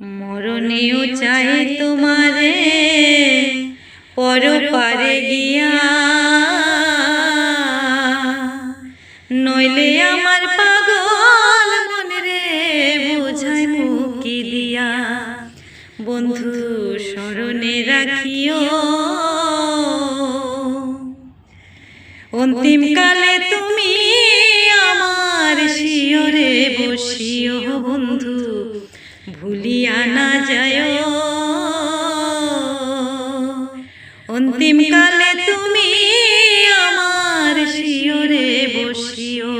মরণেও চাই তোমারে পর পারে গিয়া। নইলে আমার পাগল মনে রে বুঝাই মুকি দিয়া। বন্ধু স্মরণে রাখিও। অন্তিম কালে তুমি আমার শিওরে বসিও বন্ধু। ভুলিয়া না যায়। অন্তিম কালে তুমি আমার শিয়রে বসিও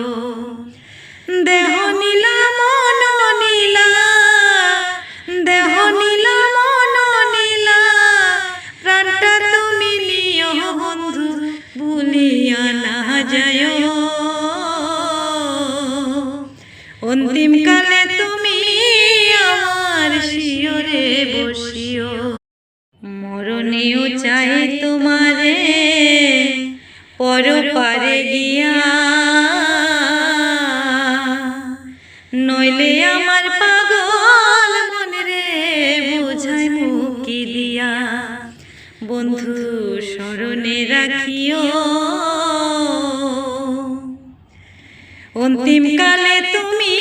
দেহ নীলা, মন নীলা। দেহ নীলা, মন নীলা। প্রাণটা তুমি নিও বন্ধু, ভুলিয়া না যায়। অন্তিম কালে মরণেও চাই তোমারে পর পারে গিয়া। নইলে আমার পাগল মনে রে বুঝাই মুকি দিয়া। বন্ধু স্মরণে রাখিও। অন্তিম কালে তুমি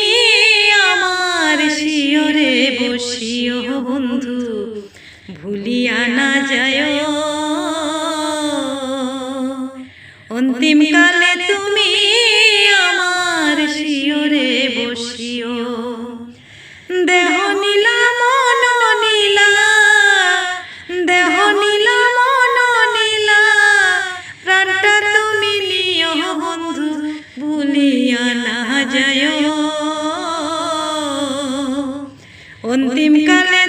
আমার শিয়রে বসিও বন্ধু। ভুলিয়া না যায়। অন্তিম কালে তুমি আমার শিয়রে বসিও। দেহ নীলা মন নীলা। দেহ নীলা মন নীলা। প্রাণটা তুমি নিও বন্ধু ভুলিয়া না যায়। অন্তিম কালে